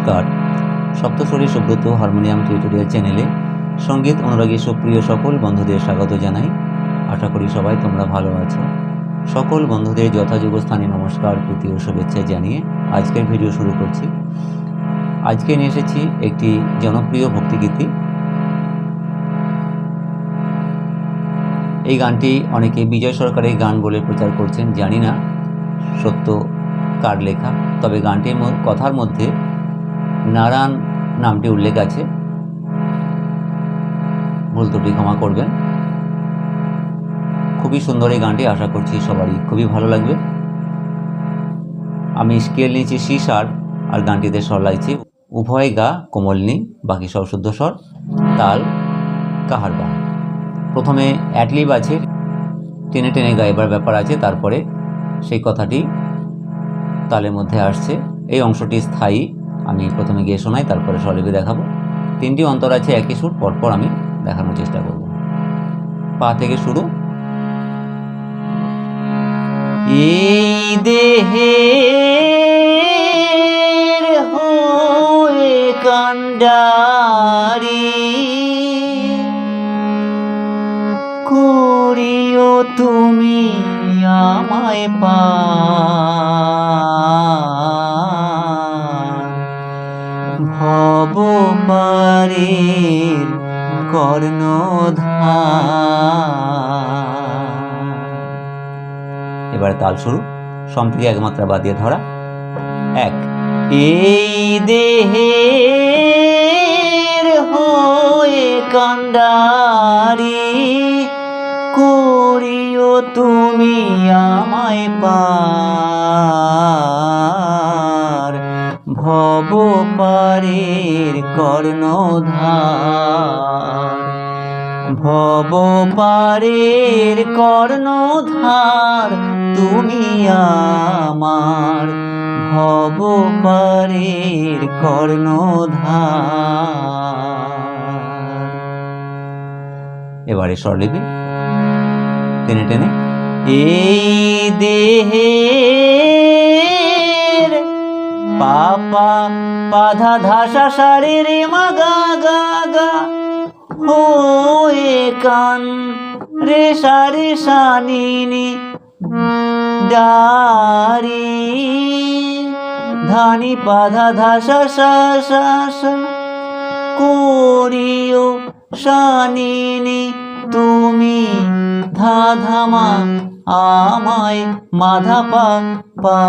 নমস্কার। সপ্তস্বরী Subrata harmonium tutorial চ্যানেলে সংগীত অনুরাগী সুপ্রিয় সকল বন্ধুদের স্বাগত জানাই। আশা করি সবাই তোমরা ভালো আছো। সকল বন্ধুদের যথাযোগ্য স্থানে নমস্কার, প্রীতি ও শুভেচ্ছা জানিয়ে আজকের ভিডিও শুরু করছি। আজকে নিয়ে এসেছি একটি জনপ্রিয় ভক্তিগীতি। এই গানটি অনেকে বিজয় সরকারের গান বলে প্রচার করছেন, জানি না সত্য কার লেখা। তবে গানটির কথার মধ্যে নারায়ণ নামটি উল্লেখ আছে। ভুল ত্রুটি ক্ষমা করবেন। খুবই সুন্দর এই গানটি, আশা করছি সবারই খুবই ভালো লাগবে। আমি স্কেল নিয়েছি সি সার আর গানটিতে স্বর লাগছে উভয় গা কোমলনি বাকি সব শুদ্ধ স্বর, তাল, কাহার বা প্রথমে অ্যাডলিব আছে, টেনে টেনে গাইবার ব্যাপার আছে, তারপরে সেই কথাটি তালের মধ্যে আসছে। এই অংশটি স্থায়ী আমি প্রথমে গিয়ে শোনাই, তারপরে স্বরলিপি দেখাবো। তিনটি অন্তর আছে, একই সুর, পরপর আমি দেখানোর চেষ্টা করব। পা থেকে শুরু। এই দেহে কান্ডারি করিও তুমি আমায় পা পারের কর্ণধার। এবারে তাল শুরু। সম থেকে একমাত্রা বাদ দিয়ে ধরা। এক। এই দেহে হয়ে কান্ডারি করিও তুমি আমায় পার। ভব পারের কর্ণধার। ভব পারের কর্ণধার, তুমি আমার। ভব পারের কর্ণধার। এবারে স্বরলিপি। টেনে টেনে। এই দেহের ধাসা সারে রে মা গা গা গা। হয়ে কান রে সারে সানিনি ডারি ধানি পাধা ধাসা সা সা সা করিও শানিনি তুমি ধা ধামা আমায় মাধা পা পা।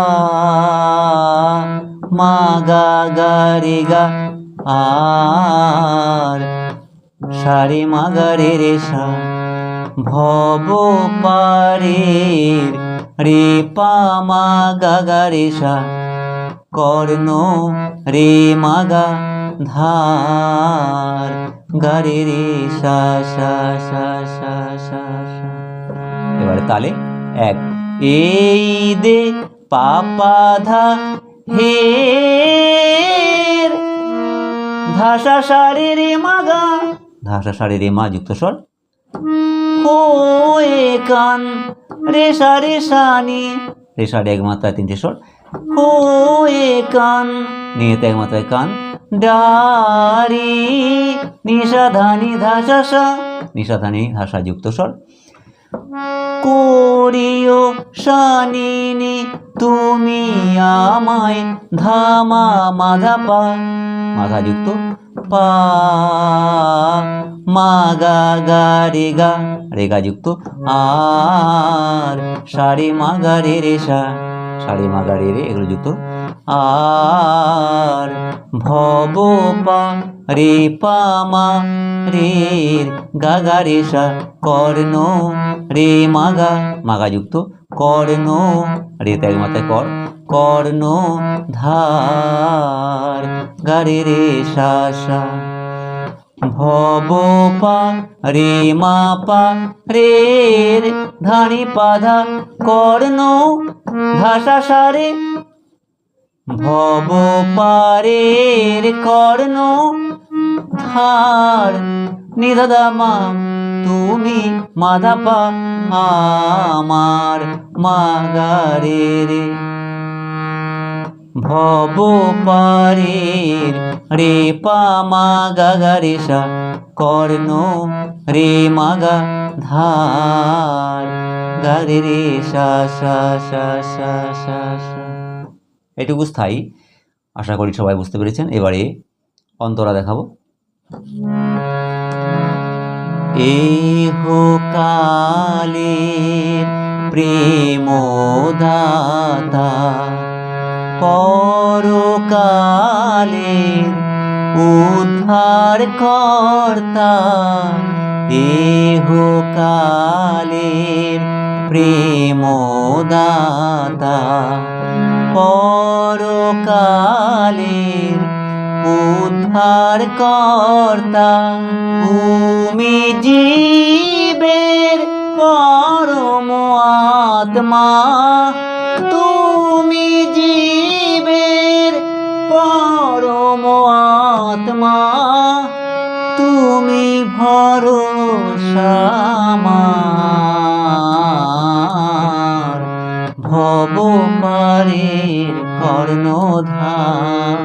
মা গা গা রে গা আর সারে মা গা রে রে সা ভব পারের রে পা মা গা গা রে সা কর্ণ রে মাগা ধার, গারে রে সা সা সা সা সা এবারে তালে এক, এই দে পাপা ধা হে ধাসা সারে রে মাগা ধাসা সারে রে মা যুক্ত স্বর। হয়ে কান। রে সারে সানি রে সারে এক মাত্রায় তিনটে স্বর। হয়ে কান। নিয়েতে এক মাত্রায় কান। ডারি নিষাধানি ধাসা সা। নিষাধানি ধাসা যুক্ত স্বর। করিও শানিনি, তুমি আমায় ধামা মাধা পা মাধা যুক্ত পা মা গা রে গা রে গা যুক্ত আর, সারে মা গা রে রে সারে মা রে এগুলো যুক্ত আর ভব পা রে পা মা রে গা গা রে সা কর্ণ রে মাগা মাগা যুক্ত। কর্ণ রে ত্যাগ মাথায় কর। কর্ণ ধার গারে রে সা সা। ভব পা রে মা পা রে ধানি পাধা কর্ণ ভাষা সারে। ভব পারের কর্ণ ধার নিধাদা মা তুমি মাধাপা আমার মাগারে রে ভব রে পা মা গা গা রে সা, কর্ণ রে মা গা ধার, গা রে রে সা সা সা সা সা সা। এটুকু স্থায়ী, আশা করি সবাই বুঝতে পেরেছেন। এবারে অন্তরা দেখাবো। এহো কালের প্রেম দাতা পরকালের উদ্ধার কর্তা এহো কালের প্রেম দাতা পরকালের উদ্ধার কর্তা তুমি জীবের পরম আত্মা পরম আত্মা, তুমি ভরসা আমার ভব পারের কর্ণধার।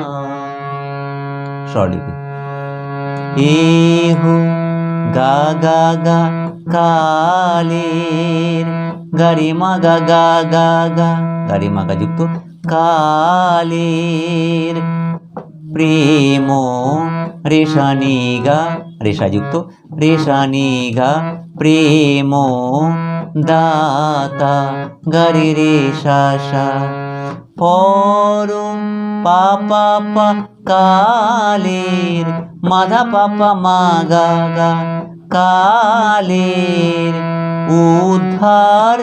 স্বরলিপি। এহো গা গা গা কালের, গাড়ি মা গা গা গা গা, গাড়ি মা গা যুক্ত। কালের প্রেম রেশানি গা রেশা যুক্ত রেশানি গা প্রেম দাতা গারে রে সা সা পাপা পা কালের, মাধা পাপা মা গা গা। কালের উদ্ধার,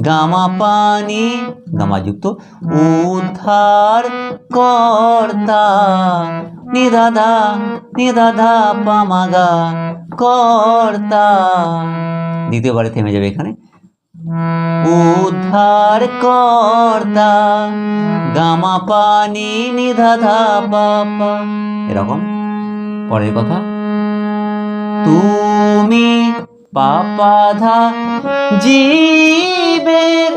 গামা পানি, গামা যুক্ত, উদ্ধার কর্তা। নিদাদা নিদাধা পামাগা কর্তা। দ্বিতীয়বারে থেমে যাবে এখানে। উদ্ধার কর্তা, গামা পানি নিধাধা পাপা এরকম। পরের কথা, তুমি পাপাধা জীবের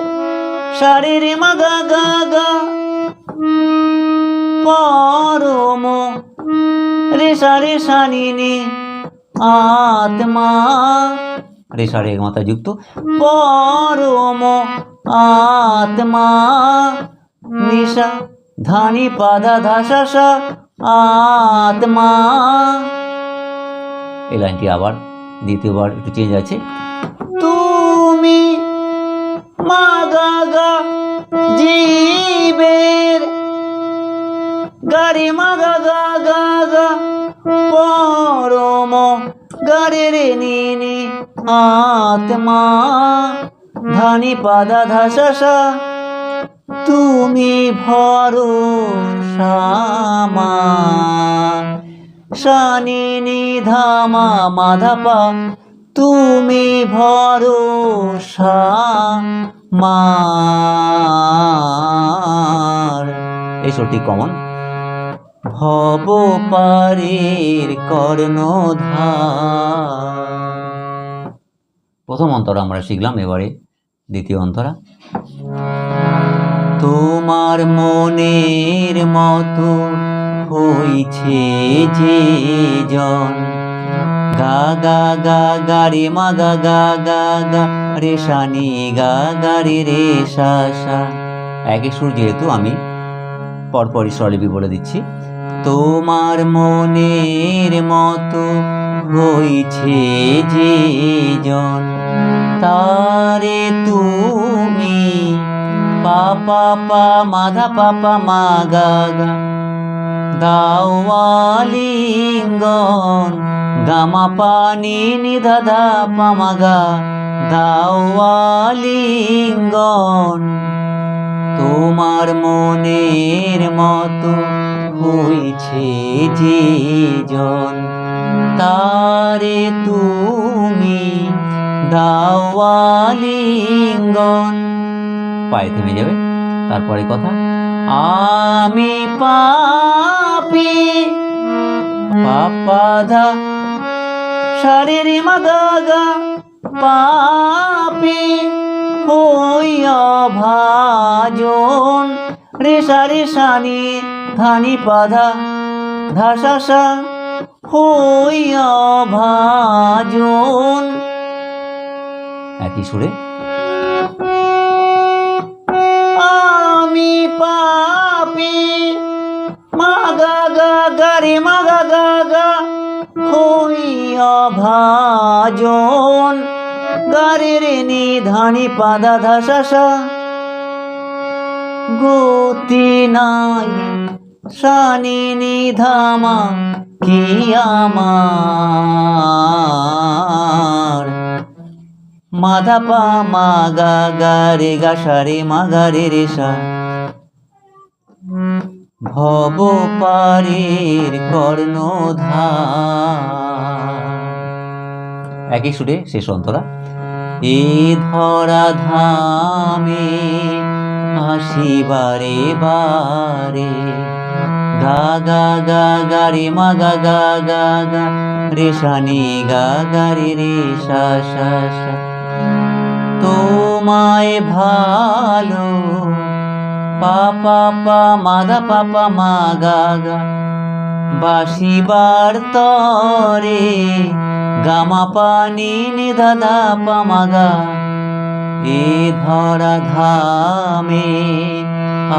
শারীর মাগা গা গা পরম রেশা রেশানিনি আত্মা। রেশা রে মাথা যুক্ত। পরম আত্মা। নিশা ধানি পাদা ধাসা আত্মা। এই লাইনটি আবার দ্বিতীয়বার একটু চেঞ্জ আছে। তুমি মা গা গা জীবের গাড়ি মা গা গা গা গা পরম গাড়ি রে নিনি আত্মা ধানি পাদা ধাসা তুমি ভরসা মা। শানি নিধামা মাধাপা, তুমি ভরসা মার। এই সত্যি কমন। ভব পারের কর্ণধার। প্রথম অন্তরা আমরা শিখলাম, এবারে দ্বিতীয় অন্তরা। তোমার মনের মতো হইছে যে জন। গা গা গা গা রে মা, গা গা গা গা রে শানি, গা গা রে রে সা সা এক সুর যেহেতু আমি পরপরই স্বরলিপি বলে দিচ্ছি। তোমার মনের মতো হইছে যে জন। তারে তুমি পাপা পা মাধা পাপা মা, গা গা। দাওয়ালিঙ্গন গামা পানি নিধাধা পামাগা দাওয়ালিঙ্গন তোমার মনের মতো হয়েছে যে জন। তারে তুমি দাওয়ালিঙ্গন পায়ে থেমে যাবে তারপরে কথা। আমি পাপি। পাপাধা শারীর মাগাগা পাপি। হইয়া ভাজন রে সা রে সানি ধানি পাধা ধাসা হইয়া ভাজন একই সুরে গা গা রে মাগা গা গা হইয়া ভাজন। গারে রে নি ধানি পাদা ধাসা গতি নাই। সানি নি ধামা কি আমার? মাধা পা মাগা গা রে গা সা রে মাগা রে ভব পারের কর্ণধার একই সুরে শেষ অন্তরা। এ ধরা ধামে আসিবারে বারে, গা গা গা গা রে মা গা গা গা গা, রে সানি গা গা রে রে সা সা সা তোমায় ভালো পা পা পা মাদা পা পা মা গা গা। বাসিবার তরে, গামা পানি নিধা দা পা মা গা। এ ধরা ধামে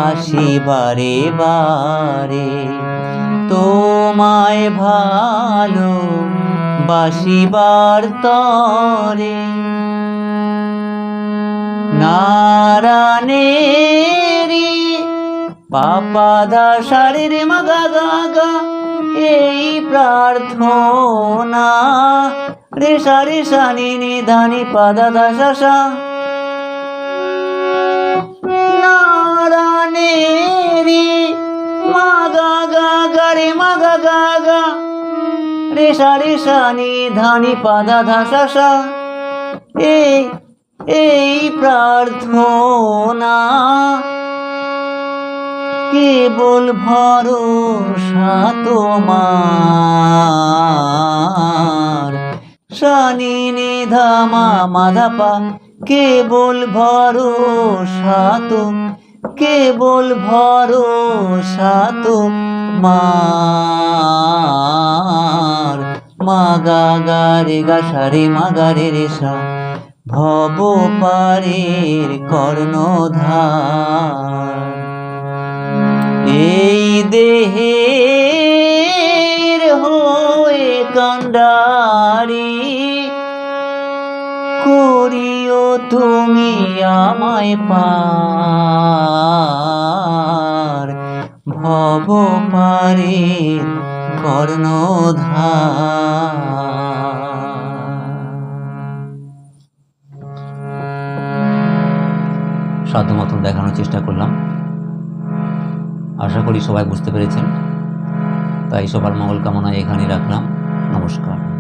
আসিবারে বারে তোমায় ভালো বাসিবার তরে। নারায়ণেরি পাপা দা শারীর মাগা গা গা এই প্রার্থনা। রে সারি সানি নিধানি পাদা দা শা নারায়ণেরি মাগা গা গা রে মাগা গা গা রে সারি সানি ধানি পাদা ধা এই এই প্রার্থনা। কেবল ভরসা তোমার। শানি নিধামা মাধাপা কেবল ভরসা তো কেবল ভরসা তোমার। মাগা গা রে গা সারে মাগা রে রে সা, ভব পারের কর্ণধার। এই দেহের হয়ে কান্ডারি করিও তুমি আমায় পার। ভব পারের কর্ণধার। সাধ্য মতন দেখানোর চেষ্টা করলাম। আশা করি সবাই বুঝতে পেরেছেন। তাই সবার মঙ্গল কামনা এখানে রাখলাম। নমস্কার।